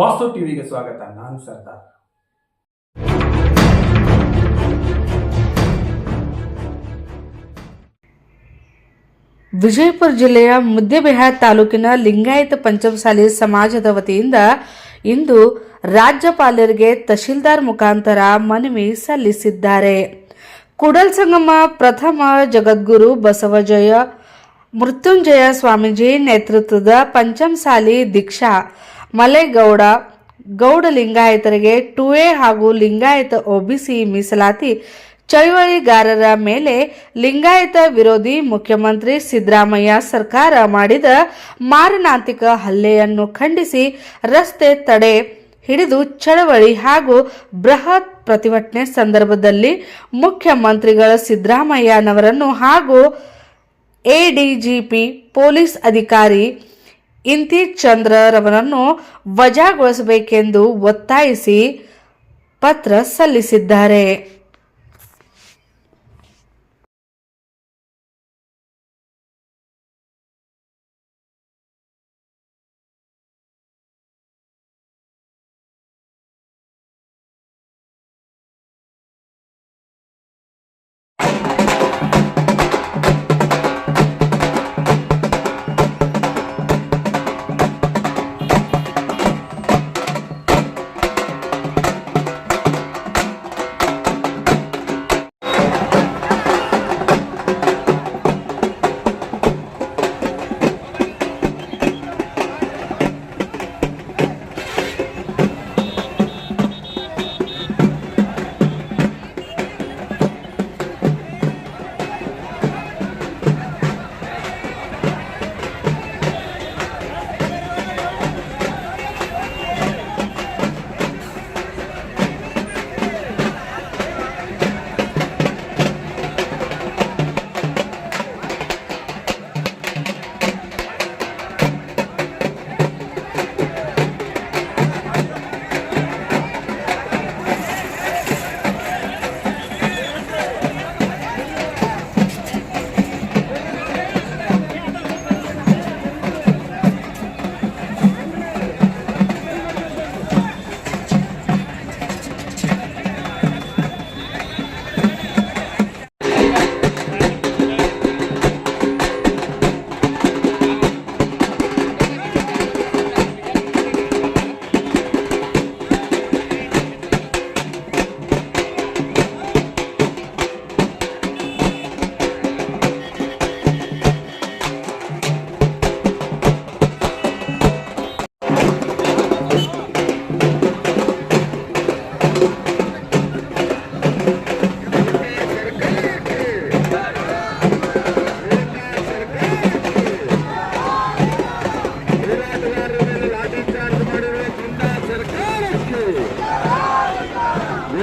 ವಾಸ್ತು ಟಿವಿಗೆ ಸ್ವಾಗತ. ನಾನು ಸರ್ದಾರ್. ವಿಜಯಪುರ ಜಿಲ್ಲೆಯ ಮುದ್ದೆಬಿಹಾರ್ ತಾಲೂಕಿನ ಲಿಂಗಾಯತ ಪಂಚಮಸಾಲಿ ಸಮಾಜದ ವತಿಯಿಂದ ಇಂದು ರಾಜ್ಯಪಾಲರಿಗೆ ತಹಶೀಲ್ದಾರ್ ಮುಖಾಂತರ ಮನವಿ ಸಲ್ಲಿಸಿದ್ದಾರೆ. ಕುಡಲ್ ಸಂಗಮ ಪ್ರಥಮ ಜಗದ್ಗುರು ಬಸವಜಯ ಮೃತ್ಯುಂಜಯ ಸ್ವಾಮೀಜಿ ನೇತೃತ್ವದ ಪಂಚಮಸಾಲಿ ದೀಕ್ಷಾ ಮಲೆಗೌಡ, ಗೌಡ ಲಿಂಗಾಯತರಿಗೆ ಟು ಎ ಹಾಗೂ ಲಿಂಗಾಯತ ಒಬಿಸಿ ಮೀಸಲಾತಿ ಚಳವಳಿಗಾರರ ಮೇಲೆ ಲಿಂಗಾಯತ ವಿರೋಧಿ ಮುಖ್ಯಮಂತ್ರಿ ಸಿದ್ದರಾಮಯ್ಯ ಸರ್ಕಾರ ಮಾಡಿದ ಮಾರಣಾಂತಿಕ ಹಲ್ಲೆಯನ್ನು ಖಂಡಿಸಿ ರಸ್ತೆ ತಡೆ ಹಿಡಿದು ಚಳವಳಿ ಹಾಗೂ ಬೃಹತ್ ಪ್ರತಿಭಟನೆ ಸಂದರ್ಭದಲ್ಲಿ ಮುಖ್ಯಮಂತ್ರಿಗಳ ಸಿದ್ದರಾಮಯ್ಯನವರನ್ನು ಹಾಗೂ ಎಡಿಜಿಪಿ ಪೊಲೀಸ್ ಅಧಿಕಾರಿ ಇಂತಿಜ್ ಚಂದ್ರರವರನ್ನು ವಜಾಗೊಳಿಸಬೇಕೆಂದು ಒತ್ತಾಯಿಸಿ ಪತ್ರ ಸಲ್ಲಿಸಿದ್ದಾರೆ.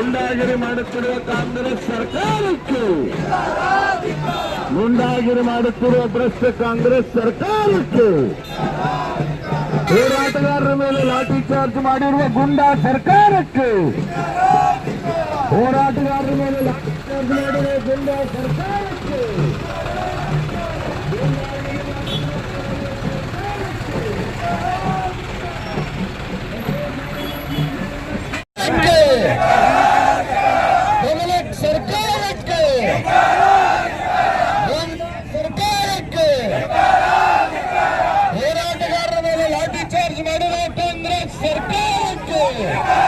ಮುಂದಾಗಿರಿ ಮಾಡುತ್ತಿರುವ ಕಾಂಗ್ರೆಸ್ ಸರ್ಕಾರಕ್ಕೆ. ಮುಂದಾಗಿರಿ ಮಾಡುತ್ತಿರುವ ಭ್ರಷ್ಟ ಕಾಂಗ್ರೆಸ್ ಸರ್ಕಾರಕ್ಕೆ. ಹೋರಾಟಗಾರರ ಮೇಲೆ ಲಾಠಿ ಚಾರ್ಜ್ ಮಾಡಿರುವ ಗುಂಡಾ ಸರ್ಕಾರಕ್ಕೆ. ಹೋರಾಟಗಾರರ ಮೇಲೆ ಲಾಠಿ ಚಾರ್ಜ್ ಮಾಡಿರುವ ಗುಂಡಾ ಸರ್ಕಾರಕ್ಕೆ. ಲಾಠಿ ಚಾರ್ಜ್ ಮಾಡಿರುವ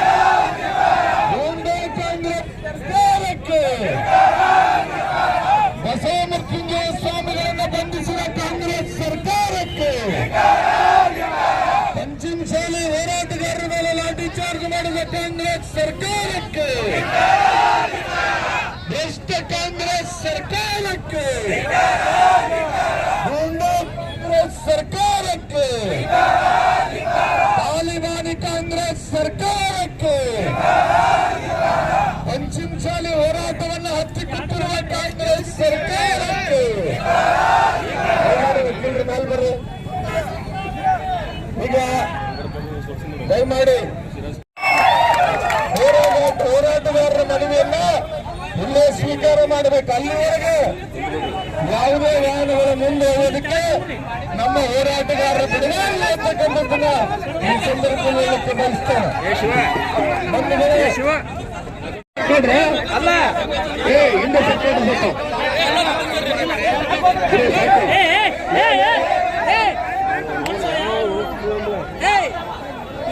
ದಯಮಾಡಿ. ಹೋರಾಟ ಹೋರಾಟಗಾರರ ಮನವಿಯನ್ನ ಇಲ್ಲೇ ಸ್ವೀಕಾರ ಮಾಡಬೇಕು. ಅಲ್ಲಿವರೆಗೆ ಯಾವುದೇ ವಾಹನಗಳ ಮುಂದೆ ಹೋಗೋದಕ್ಕೆ ನಮ್ಮ ಹೋರಾಟಗಾರರ ಬಿಡುಗಡೆ ಅಂತಕ್ಕಂಥದ್ದನ್ನ ಈ ಸಂದರ್ಭದಲ್ಲಿ ಹೇಳಕ್ಕೆ ಬಯಸ್ತೇನೆ ಬಂಧುಗಳೇ, ನೋಡ್ರಿ ಅಲ್ಲ ಏ ಹಿಂದೆ ಸೆಕ್ಯೂರಿಟಿ ಸ್ವಲ್ಪ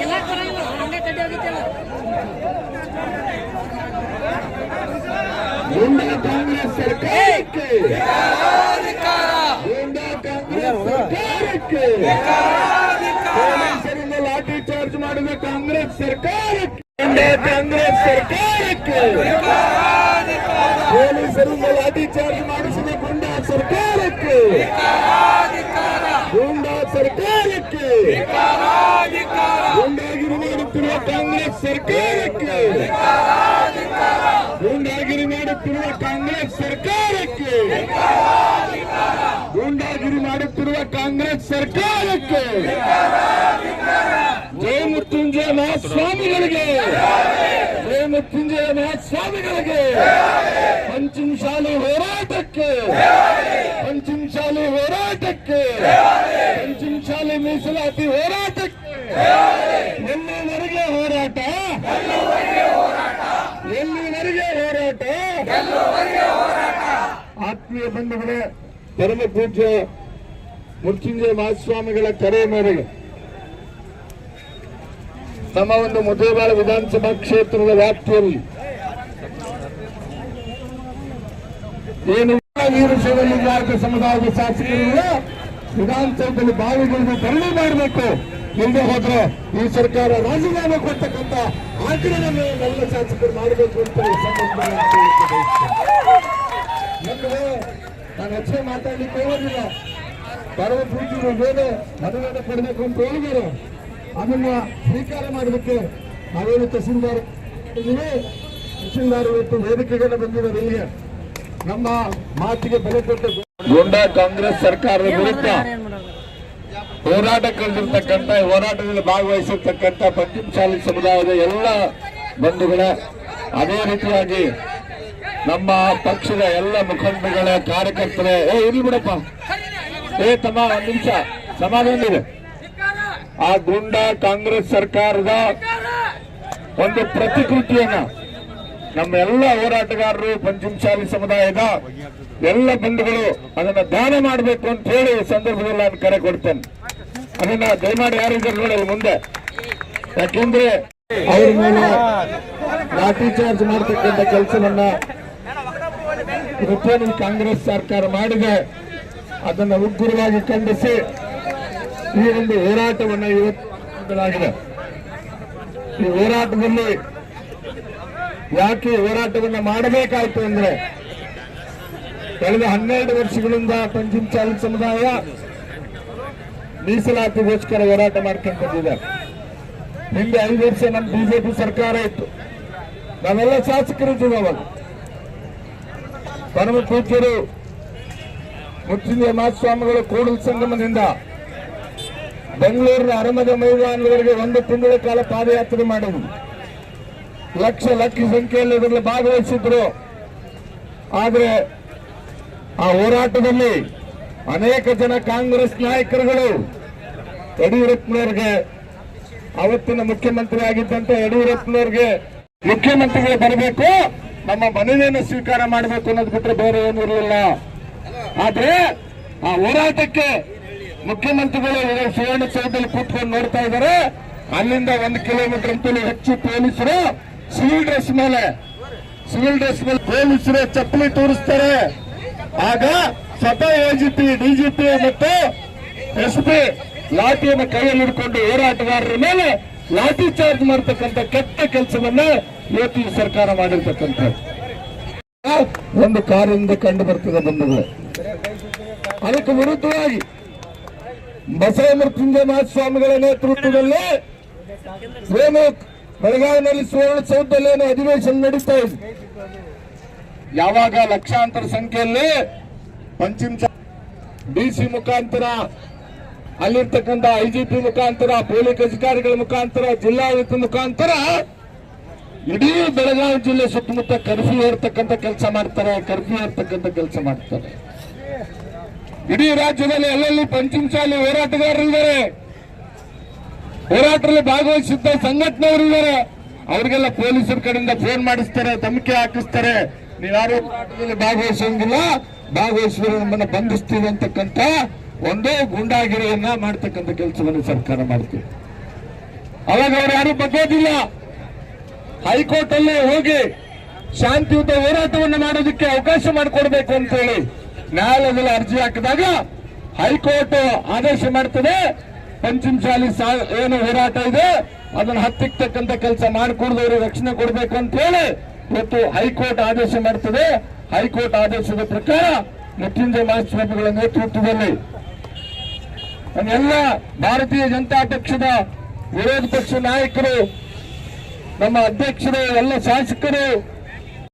ಎಲ್ಲ ಕೊಡಂಗಿಲ್ಲ ಹಂಗೆ ಕಡ್ಡಿ ಹೋಗಿತ್ತಲ್ಲ ಗೂಂಡಾ ಕಾಂಗ್ರೆಸ್ ಸರ್ಕಾರಕ್ಕೆ. ಗೂಂಡಾ ಕಾಂಗ್ರೆಸ್ ಸರ್ಕಾರಕ್ಕೆ. ಪೊಲೀಸರಿಂದ ಲಾಠಿ ಚಾರ್ಜ್ ಮಾಡಿದ ಕಾಂಗ್ರೆಸ್ ಸರ್ಕಾರಕ್ಕೆ. ಕಾಂಗ್ರೆಸ್ ಸರ್ಕಾರಕ್ಕೆ. ಪೊಲೀಸರಿಂದ ಲಾಠಿ ಚಾರ್ಜ್ ಮಾಡಿಸಿದ ಗುಂಡಾ ಸರ್ಕಾರಕ್ಕೆ. ಗೂಂಡಾ ಸರ್ಕಾರಕ್ಕೆ. ಗೂಂಡಾಗಿರಿ ಮಾಡುತ್ತಿರುವ ಕಾಂಗ್ರೆಸ್ ಸರ್ಕಾರಕ್ಕೆ. ಗೂಂಡಾಗಿರಿ ಮಾಡುತ್ತಿರುವ ಕಾಂಗ್ರೆಸ್ ಸರ್ಕಾರಕ್ಕೆ. ಗೂಂಡಾಗಿರಿ ಮಾಡುತ್ತಿರುವ ಕಾಂಗ್ರೆಸ್ ಸರ್ಕಾರಕ್ಕೆ. ಜಯ ಮೃತ್ಯುಂಜಯ ಮಹಾಸ್ವಾಮಿಗಳಿಗೆ. ಜಯ ಮೃತ್ಯುಂಜಯ ಮಹಾಸ್ವಾಮಿಗಳಿಗೆ. ಪಂಚಮಶಾಲಿ ಹೋರಾಟಕ್ಕೆ. ಪಂಚಮಶಾಲಿ ಹೋರಾಟಕ್ಕೆ. ಪಂಚಮಶಾಲಿ ಮೀಸಲಾತಿ ಹೋರಾಟಕ್ಕೆ. ಎಲ್ಲಿವರೆಗೆ ಹೋರಾಟ? ಎಲ್ಲಿವರೆಗೆ ಹೋರಾಟ? ಆತ್ಮೀಯ ಬಂಧುಗಳೇ, ಪರಮ ಪೂಜ್ಯ ಮೃತ್ಯುಂಜಯ ಮಹಾಸ್ವಾಮಿಗಳ ಕರೆ ಮೇರೆಗೆ ನಮ್ಮ ಒಂದು ಮುದ್ದೇಬಾಳ ವಿಧಾನಸಭಾ ಕ್ಷೇತ್ರದ ವ್ಯಾಪ್ತಿಯಲ್ಲಿ ಏನು ವೀರಶೈವ ಸಮುದಾಯದ ಶಾಸಕರು ವಿಧಾನಸೌಧದಲ್ಲಿ ಬಾವಿಗಳನ್ನು ಧರಣಿ ಮಾಡಬೇಕು. ಇಲ್ಲದೆ ಹೋದ್ರೆ ಈ ಸರ್ಕಾರ ರಾಜೀನಾಮೆ ಕೊಡ್ತಕ್ಕಂತ ಆಗ್ರಹವನ್ನು ಎಲ್ಲ ಶಾಸಕರು ಮಾಡಬೇಕು ಅಂತ ಯಾಕಂದ್ರೆ ನಾನು ಹೆಚ್ಚೇ ಮಾತಾಡ್ಲಿಕ್ಕೆ ಹೋಗೋದಿಲ್ಲ. ಪರಮ ಪೂಜೆಗಳು ಏನು ಮದುವೆ ಕೊಡಬೇಕು ಅಂತ ಹೇಳಿದರು ಅದನ್ನ ಸ್ವೀಕಾರ ಮಾಡಲಿಕ್ಕೆ ನಾವೇನು ತಹಸೀಲ್ದಾರ್. ತಹಸೀಲ್ದಾರ್ ಇವತ್ತು ವೇದಿಕೆಗೆಲ್ಲ ಬಂದಿದ್ದಾರೆ ಇಲ್ಲಿಗೆ. ನಮ್ಮ ಮಾತಿಗೆ ಬೆಲೆ ಕೊಟ್ಟು ಗೊಂಡ ಕಾಂಗ್ರೆಸ್ ಸರ್ಕಾರದ ವಿರುದ್ಧ ಹೋರಾಟ ಕಳೆದಿರ್ತಕ್ಕಂಥ, ಹೋರಾಟದಲ್ಲಿ ಭಾಗವಹಿಸಿರ್ತಕ್ಕಂಥ ಪಂಚಮಶಾಲಿ ಸಮುದಾಯದ ಎಲ್ಲ ಬಂಧುಗಳ ಅದೇ ರೀತಿಯಾಗಿ ನಮ್ಮ ಪಕ್ಷದ ಎಲ್ಲ ಮುಖಂಡಗಳ ಕಾರ್ಯಕರ್ತರ, ಏ, ಇರ್ಲಿ ಬಿಡಪ್ಪ. ಏ, ತಮ್ಮ ಒಂದು ನಿಮಿಷ, ಸಮಾಧಾನ ಇದೆ. ಆ ಗುಂಡ ಕಾಂಗ್ರೆಸ್ ಸರ್ಕಾರದ ಒಂದು ಪ್ರತಿಕೃತಿಯನ್ನ ನಮ್ಮ ಎಲ್ಲ ಹೋರಾಟಗಾರರು ಪಂಚಮಶಾಲಿ ಸಮುದಾಯದ ಎಲ್ಲ ಬಂಧುಗಳು ಅದನ್ನ ದಾನ ಮಾಡಬೇಕು ಅಂತ ಹೇಳಿ ಸಂದರ್ಭದಲ್ಲಿ ನಾನು ಕರೆ ಕೊಡ್ತೇನೆ. ಅದನ್ನ ದಯಮಾಡಿ ಯಾರಿದ್ದಾರೆ ನೋಡಿ ಅಲ್ಲಿ ಮುಂದೆ. ಯಾಕೆಂದ್ರೆ ಅವ್ರ ಮೇಲೆ ಲಾಠಿ ಚಾರ್ಜ್ ಮಾಡ್ತಕ್ಕಂಥ ಕೆಲಸವನ್ನ ಈ ಕಾಂಗ್ರೆಸ್ ಸರ್ಕಾರ ಮಾಡಿದೆ. ಅದನ್ನ ಉಗ್ರವಾಗಿ ಖಂಡಿಸಿ ಈ ಒಂದು ಹೋರಾಟವನ್ನ ಇವತ್ತು ಮಾಡಲಾಗಿದೆ ಈ ಹೋರಾಟದಲ್ಲಿ ಯಾಕೆ ಹೋರಾಟವನ್ನ ಮಾಡಬೇಕಾಯ್ತು ಅಂದ್ರೆ ಕಳೆದ ಹನ್ನೆರಡು ವರ್ಷಗಳಿಂದ ಪಂಚಮಚಾಲಿ ಸಮುದಾಯ ಮೀಸಲಾತಿಗೋಸ್ಕರ ಹೋರಾಟ ಮಾಡ್ಕೊಂಡು ಬಂದಿದ್ದಾರೆ. ಹಿಂದೆ ಐದು ವರ್ಷ ನಮ್ಮ ಬಿಜೆಪಿ ಸರ್ಕಾರ ಇತ್ತು. ನಾವೆಲ್ಲ ಶಾಸಕರಿದ್ದೀವಿ ಅವಾಗ ಪರಮ ಪೂಜ್ಯರು ಮುತ್ತಿನ ಮಹಾಸ್ವಾಮಿಗಳು ಕೂಡಲ ಸಂಗಮದಿಂದ ಬೆಂಗಳೂರಿನ ಅರಮನೆ ಮೈದಾನದವರೆಗೆ ಒಂದು ತಿಂಗಳ ಕಾಲ ಪಾದಯಾತ್ರೆ ಮಾಡಿದ್ರು. ಲಕ್ಷ ಲಕ್ಷ ಸಂಖ್ಯೆಯಲ್ಲಿ ಇದರಲ್ಲಿ ಭಾಗವಹಿಸಿದ್ರು. ಆದರೆ ಆ ಹೋರಾಟದಲ್ಲಿ ಅನೇಕ ಜನ ಕಾಂಗ್ರೆಸ್ ನಾಯಕರುಗಳು ಯಡಿಯೂರಪ್ಪನವ್ರಿಗೆ ಅವತ್ತಿನ ಮುಖ್ಯಮಂತ್ರಿ ಆಗಿದ್ದಂತ ಯಡಿಯೂರಪ್ಪನವ್ರಿಗೆ ಮುಖ್ಯಮಂತ್ರಿಗಳು ಬರಬೇಕು, ನಮ್ಮ ಮನವಿಯನ್ನು ಸ್ವೀಕಾರ ಮಾಡಬೇಕು ಅನ್ನೋದು ಬಿಟ್ಟರೆ ಬೇರೆ ಏನು ಇರಲಿಲ್ಲ. ಆದ್ರೆ ಆ ಹೋರಾಟಕ್ಕೆ ಮುಖ್ಯಮಂತ್ರಿಗಳು ಸುವರ್ಣಸೌಧದಲ್ಲಿ ಕೂತ್ಕೊಂಡು ನೋಡ್ತಾ ಇದ್ದಾರೆ. ಅಲ್ಲಿಂದ ಒಂದು ಕಿಲೋಮೀಟರ್ ಅಂತಲೂ ಹೆಚ್ಚು ಪೊಲೀಸರು ಸಿವಿಲ್ ಡ್ರೆಸ್ ಮೇಲೆ, ಸಿವಿಲ್ ಡ್ರೆಸ್ ಮೇಲೆ ಪೊಲೀಸರು ಚಪ್ಪಲಿ ತೋರಿಸ್ತಾರೆ. ಆಗ ಸ್ವತಃ ಎಜಿಪಿ ಡಿಜಿಪಿ ಮತ್ತು ಎಸ್ ಪಿ ಲಾಠಿಯನ್ನು ಕೈಯಲ್ಲಿ ಹಿಡ್ಕೊಂಡು ಹೋರಾಟಗಾರರ ಮೇಲೆ ಲಾಠಿ ಚಾರ್ಜ್ ಮಾಡತಕ್ಕಂಥ ಕೆಟ್ಟ ಕೆಲಸವನ್ನ ಇವತ್ತು ಸರ್ಕಾರ ಮಾಡಿರ್ತಕ್ಕಂಥ ಒಂದು ಕಾರ್ಯದಿಂದ ಕಂಡು ಬರ್ತದೆ ಬಂಧುಗಳು. ಅದಕ್ಕೆ ವಿರುದ್ಧವಾಗಿ ಬಸವ ಮೃತ್ಯುಂಜಯ ಸ್ವಾಮಿಗಳ ನೇತೃತ್ವದಲ್ಲಿ ಏನು ಬೆಳಗಾವಿನಲ್ಲಿ ಸುವರ್ಣಸೌಧದಲ್ಲಿ ಏನು ಅಧಿವೇಶನ ನಡೀತಾ ಇದೆ. ಯಾವಾಗ ಲಕ್ಷಾಂತರ ಸಂಖ್ಯೆಯಲ್ಲಿ ಪಂಚಮ ಡಿಸಿ ಮುಖಾಂತರ ಅಲ್ಲಿರ್ತಕ್ಕಂಥ ಐಜಿಪಿ ಮುಖಾಂತರ, ಪೊಲೀಸ್ ಅಧಿಕಾರಿಗಳ ಮುಖಾಂತರ, ಜಿಲ್ಲಾಡಳಿತ ಮುಖಾಂತರ ಇಡೀ ಬೆಳಗಾವಿ ಜಿಲ್ಲೆ ಸುತ್ತಮುತ್ತ ಕರ್ಫ್ಯೂ ಇರ್ತಕ್ಕಂಥ ಕೆಲಸ ಮಾಡ್ತಾರೆ, ಕರ್ಫ್ಯೂ ಇರ್ತಕ್ಕಂಥ ಕೆಲಸ ಮಾಡ್ತಾರೆ. ಇಡೀ ರಾಜ್ಯದಲ್ಲಿ ಎಲ್ಲೆಲ್ಲಿ ಹೋರಾಟಗಾರರು ಹೋರಾಟಗಾರರಿದ್ದಾರೆ. ಹೋರಾಟದಲ್ಲಿ ಭಾಗವಹಿಸಿದ್ದ ಸಂಘಟನೆಯವರಿದ್ದಾರೆ. ಅವರಿಗೆಲ್ಲ ಪೊಲೀಸರ ಕಡೆಯಿಂದ ಫೋನ್ ಮಾಡಿಸ್ತಾರೆ ಧಮಕಿ ಹಾಕಿಸ್ತಾರೆ. ನೀವ್ಯಾರು ಹೋರಾಟದಲ್ಲಿ ಭಾಗವಹಿಸೋಂಗಿಲ್ಲ. ಭಾಗವಹಿಸಿದ್ರೆ ನಮ್ಮನ್ನ ಬಂಧಿಸ್ತೀವಿ ಅಂತಕ್ಕಂಥ ಒಂದು ಗುಂಡಾಗಿರಿಯನ್ನ ಮಾಡ್ತಕ್ಕಂಥ ಕೆಲಸವನ್ನು ಸರ್ಕಾರ ಮಾಡ್ತೀವಿ ಅವಾಗ ಅವ್ರು ಯಾರು ಬಗ್ಗೋದಿಲ್ಲ. ಹೈಕೋರ್ಟ್ ಅಲ್ಲಿ ಹೋಗಿ ಶಾಂತಿಯುತ ಹೋರಾಟವನ್ನು ಮಾಡೋದಕ್ಕೆ ಅವಕಾಶ ಮಾಡಿಕೊಡ್ಬೇಕು ಅಂತ ಹೇಳಿ ನ್ಯಾಯಾಲಯದಲ್ಲಿ ಅರ್ಜಿ ಹಾಕಿದಾಗ ಹೈಕೋರ್ಟ್ ಆದೇಶ ಮಾಡ್ತದೆ. ಪಂಚಮಶಾಲಿ ಏನು ಹೋರಾಟ ಇದೆ, ಅದನ್ನ ಹತ್ತಿಕ್ತಕ್ಕಂಥ ಕೆಲಸ ಮಾಡಿಕೊಡ್ದವ್ರಿಗೆ ರಕ್ಷಣೆ ಕೊಡಬೇಕು ಅಂತ ಹೇಳಿ ಇವತ್ತು ಹೈಕೋರ್ಟ್ ಆದೇಶ ಮಾಡ್ತದೆ. ಹೈಕೋರ್ಟ್ ಆದೇಶದ ಪ್ರಕಾರ ಮೃತ್ಯುಂಜಯ ಮಹಾಸ್ವಾಮಿಗಳ ನೇತೃತ್ವದಲ್ಲಿ ಎಲ್ಲ ಭಾರತೀಯ ಜನತಾ ಪಕ್ಷದ ವಿರೋಧ ಪಕ್ಷ ನಾಯಕರು ನಮ್ಮ ಅಧ್ಯಕ್ಷರು ಎಲ್ಲ ಶಾಸಕರು